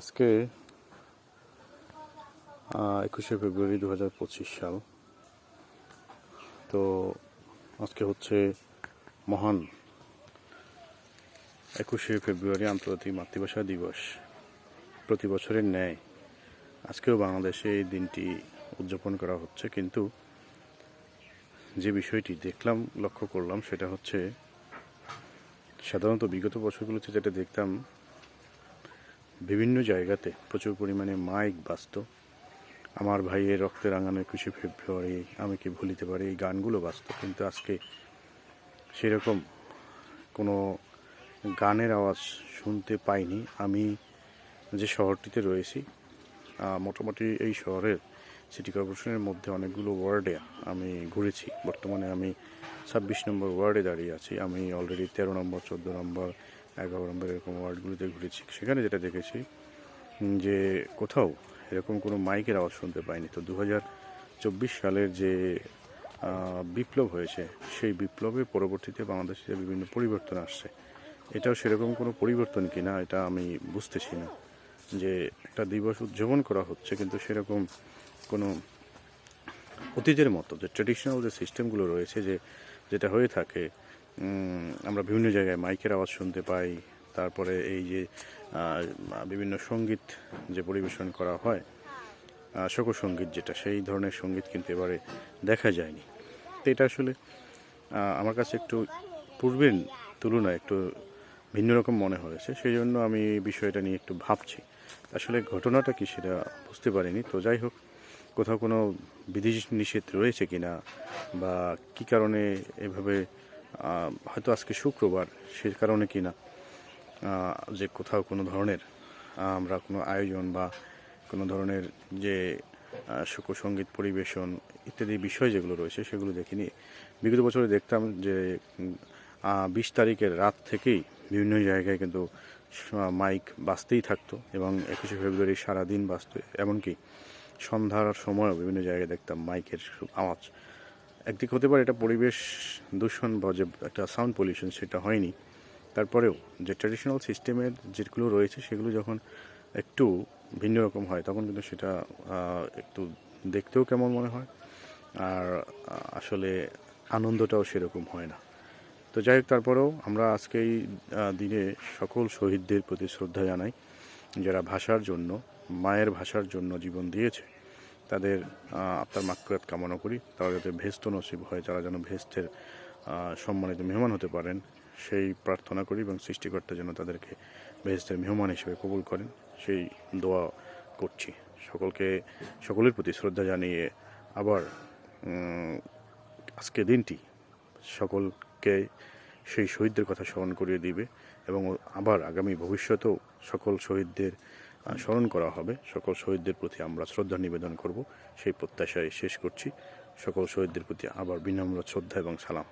আজকে একুশে ফেব্রুয়ারি দু হাজার পঁচিশ সাল। তো আজকে হচ্ছে মহান একুশে ফেব্রুয়ারি আন্তর্জাতিক মাতৃভাষা দিবস। প্রতি বছরের ন্যায় আজকেও বাংলাদেশে এই দিনটি উদযাপন করা হচ্ছে, কিন্তু যে বিষয়টি দেখলাম, লক্ষ্য করলাম, সেটা হচ্ছে সাধারণত বিগত বছরগুলোতে যেটা দেখতাম বিভিন্ন জায়গাতে প্রচুর পরিমাণে মাইক বাজত। আমার ভাইয়ের রক্তে রাঙানো একুশে ফেব্রুয়ারি, আমি কি ভুলিতে পারি, এই গানগুলো বাজত। কিন্তু আজকে সেরকম কোনো গানের আওয়াজ শুনতে পাইনি। আমি যে শহরটিতে রয়েছি মোটামুটি এই শহরের সিটি কর্পোরেশনের মধ্যে অনেকগুলো ওয়ার্ডে আমি ঘুরেছি। বর্তমানে আমি ছাব্বিশ নম্বর ওয়ার্ডে দাঁড়িয়ে আছি। আমি অলরেডি তেরো নম্বর, চোদ্দ নম্বর এগারো নম্বর এরকম ওয়ার্ডগুলোতে ঘুরেছি। সেখানে যেটা দেখেছি যে কোথাও এরকম কোনো মাইকের আওয়াজ শুনতে পাইনি। তো দু হাজার চব্বিশ সালের যে বিপ্লব হয়েছে, সেই বিপ্লবের পরবর্তীতে বাংলাদেশে বিভিন্ন পরিবর্তন আসছে। এটাও সেরকম কোনো পরিবর্তন কিনা, এটা আমি বুঝতেছি না। যে একটা দিবস উদযাপন করা হচ্ছে, কিন্তু সেরকম কোনো অতীতের মতো, যে ট্রেডিশনাল যে সিস্টেমগুলো রয়েছে, যে, যেটা হয়ে থাকে আমরা বিভিন্ন জায়গায় মাইকের আওয়াজ শুনতে পাই। তারপরে এই যে বিভিন্ন সংগীত যে পরিবেশন করা হয় আহ, শোকসঙ্গীত যেটা সেই ধরনের সংগীত কিন্তু এবারে দেখা যায়নি। তো এটা আসলে আমার কাছে একটু পূর্বের তুলনায় একটু ভিন্ন রকম মনে হয়েছে। সেই জন্য আমি বিষয়টা নিয়ে একটু ভাবছি। আসলে ঘটনাটা কি সেটা বুঝতে পারিনি। তো যাই হোক কোথাও কোনো বিধি নিষেধ রয়েছে কিনা বা কি কারণে এভাবে হয়তো আজকে শুক্রবার সে কারণে কি না যে কোথাও কোনো ধরনের আমরা কোনো আয়োজন বা কোনো ধরনের যে আহ, শোকসঙ্গীত পরিবেশন ইত্যাদি বিষয় যেগুলো রয়েছে সেগুলো দেখিনি। বিগত বছরে দেখতাম যে বিশ তারিখের রাত থেকেই বিভিন্ন জায়গায় কিন্তু মাইক বাজতেই থাকতো এবং একুশে ফেব্রুয়ারি সারাদিন বাজতো। এমনকি সন্ধ্যার সময়ও বিভিন্ন জায়গায় দেখতাম মাইকের আওয়াজ। একদিক হতে পারে এটা পরিবেশ দূষণ বা যে একটা সাউন্ড পলিউশন সেটা হয়নি। তারপরেও যে ট্র্যাডিশনাল সিস্টেমের যেগুলো রয়েছে সেগুলো যখন একটু ভিন্ন রকম হয়, তখন কিন্তু সেটা একটু দেখতেও কেমন মনে হয়। আর আসলে আনন্দটাও সেরকম হয় না। তো যাই হোক, তারপরেও আমরা আজকে এই দিনে সকল শহীদদের প্রতি শ্রদ্ধা জানাই, যারা ভাষার জন্য, মায়ের ভাষার জন্য জীবন দিয়েছে। তাদের আত্মার মাকফিরাত কামনা করি। তারা যাতে ভেস্ত নসিব হয় তারা যেন ভেস্তের সম্মানিত মেহমান হতে পারেন, সেই প্রার্থনা করি এবং সৃষ্টিকর্তা যেন তাদেরকে ভেস্তের মেহমান হিসেবে কবুল করেন। সেই দোয়া করছি। সকলকে, সকলের প্রতি শ্রদ্ধা জানিয়ে আবার আজকে দিনটি সকলকে সেই শহীদদের কথা স্মরণ করিয়ে দিবে এবং আবার আগামী ভবিষ্যতেও সকল শহীদদের স্মরণ করা হবে। সকল শহীদদের প্রতি আমরা শ্রদ্ধা নিবেদন করব। সেই প্রত্যাশায় শেষ করছি। সকল শহীদদের প্রতি আবার বিনম্র শ্রদ্ধা এবং সালাম।